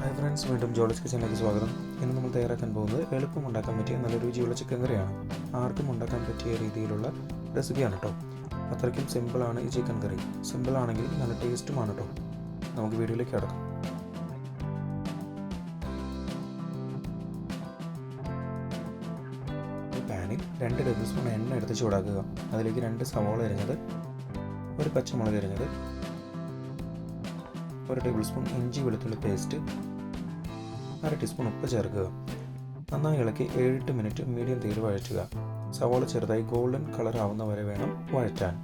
Hi friends വീണ്ടും ജോളിസ് കിച്ചണിലേക്ക് സ്വാഗതം. ഇന്ന് നമ്മൾ തയ്യാറാക്കാൻ പോകുന്നത് എളുപ്പം ഉണ്ടാക്കാൻ പറ്റിയ നല്ല രുചിയുള്ള ചിക്കൻ കറിയാണ്. ആർക്കും ഉണ്ടാക്കാൻ പറ്റിയ രീതിയിലുള്ള റെസിപ്പിയാണ് കേട്ടോ അത്രയ്ക്കും സിമ്പിളാണ് ഈ ചിക്കൻ കറി. സിമ്പിളാണെങ്കിൽ നല്ല ടേസ്റ്റുമാണ് കേട്ടോ നമുക്ക് വീഡിയോയിലേക്ക് കിടക്കാം. ഒരു പാനിൽ രണ്ട് ടേബിൾ സ്പൂൺ എണ്ണ എടുത്ത് ചൂടാക്കുക. അതിലേക്ക് രണ്ട് സവോള എരിഞ്ഞത് ഒരു പച്ചമുളക് അരിഞ്ഞത് ഒരു ടേബിൾ സ്പൂൺ ഇഞ്ചി വെളുത്തുള്ളി പേസ്റ്റ് അര ടീസ്പൂൺ ഉപ്പ് ചേർക്കുക. നന്നായി ഇളക്കി ഏഴെട്ട് മിനിറ്റ് മീഡിയം തീയിൽ വഴറ്റുക. സവാള ചെറുതായി ഗോൾഡൻ കളർ ആവുന്ന വരെ വേണം വഴറ്റാൻ.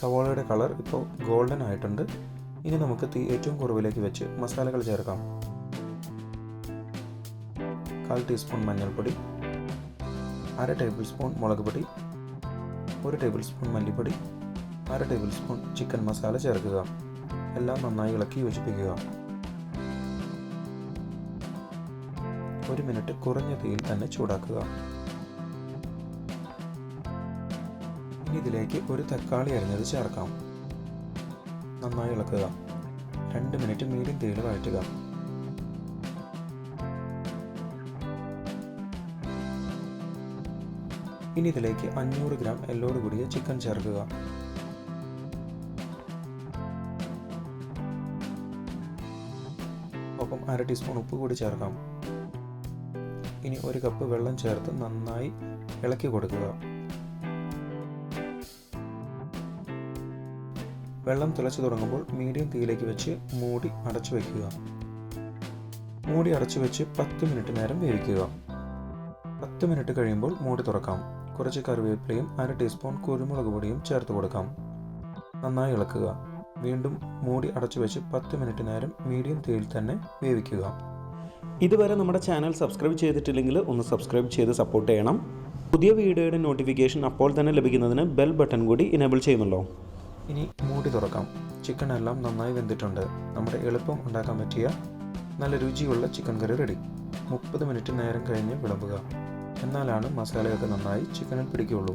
സവാളയുടെ കളർ ഇപ്പോൾ ഗോൾഡൻ ആയിട്ടുണ്ട്. ഇനി നമുക്ക് തീ ഏറ്റവും കുറവിലേക്ക് വെച്ച് മസാലകൾ ചേർക്കാം. കാൽ ടീസ്പൂൺ മഞ്ഞൾപ്പൊടി അര ടേബിൾ സ്പൂൺ മുളക് പൊടി ഒരു ടേബിൾ സ്പൂൺ മല്ലിപ്പൊടി അര ടേബിൾ സ്പൂൺ ചിക്കൻ മസാല ചേർക്കുക. എല്ലാം നന്നായി ഇളക്കി യോജിപ്പിക്കുക. ഒരു മിനിറ്റ് കുറഞ്ഞ തീയിൽ തന്നെ ചൂടാക്കുക. ഇനി ഇതിലേക്ക് ഒരു തക്കാളി അരിഞ്ഞത് ചേർക്കാം. നന്നായി ഇളക്കുക. രണ്ട് മിനിറ്റ് മീഡിയം തീയിൽ വഴറ്റുക. ഇനി ഇതിലേക്ക് അഞ്ഞൂറ് ഗ്രാം എല്ലോട് കൂടിയ ചിക്കൻ ചേർക്കുക. ഒപ്പം അര ടീസ്പൂൺ ഉപ്പ് കൂടി ചേർക്കാം. ഇനി ഒരു കപ്പ് വെള്ളം ചേർത്ത് നന്നായി ഇളക്കി കൊടുക്കുക. വെള്ളം തിളച്ചു തുടങ്ങുമ്പോൾ മീഡിയം തീയിലേക്ക് വെച്ച് മൂടി അടച്ചു വയ്ക്കുക മൂടി അടച്ചു വെച്ച് പത്ത് മിനിറ്റ് നേരം വേവിക്കുക. പത്ത് മിനിറ്റ് കഴിയുമ്പോൾ മൂടി തുറക്കാം. കുറച്ച് കറിവേപ്പിലയും അര ടീസ്പൂൺ കുരുമുളക് പൊടിയും ചേർത്ത് കൊടുക്കാം. നന്നായി ഇളക്കുക. വീണ്ടും മൂടി അടച്ചു വെച്ച് പത്ത് മിനിറ്റ് നേരം മീഡിയം തീയിൽ തന്നെ വേവിക്കുക. ഇതുവരെ നമ്മുടെ ചാനൽ സബ്സ്ക്രൈബ് ചെയ്തിട്ടില്ലെങ്കിൽ ഒന്ന് സബ്സ്ക്രൈബ് ചെയ്ത് സപ്പോർട്ട് ചെയ്യണം. പുതിയ വീഡിയോയുടെ നോട്ടിഫിക്കേഷൻ അപ്പോൾ തന്നെ ലഭിക്കുന്നതിന് ബെൽ ബട്ടൺ കൂടി ഇനേബിൾ ചെയ്യുമല്ലോ ഇനി മൂടി തുറക്കാം. ചിക്കൻ എല്ലാം നന്നായി വെന്തിട്ടുണ്ട്. നമ്മുടെ എളുപ്പം ഉണ്ടാക്കാൻ പറ്റിയ നല്ല രുചിയുള്ള ചിക്കൻ കറി റെഡി മുപ്പത് മിനിറ്റ് നേരം കഴിഞ്ഞ് വിളമ്പുക. എന്നാലാണ് മസാലയൊക്കെ നന്നായി ചിക്കനിൽ പിടിക്കുകയുള്ളൂ.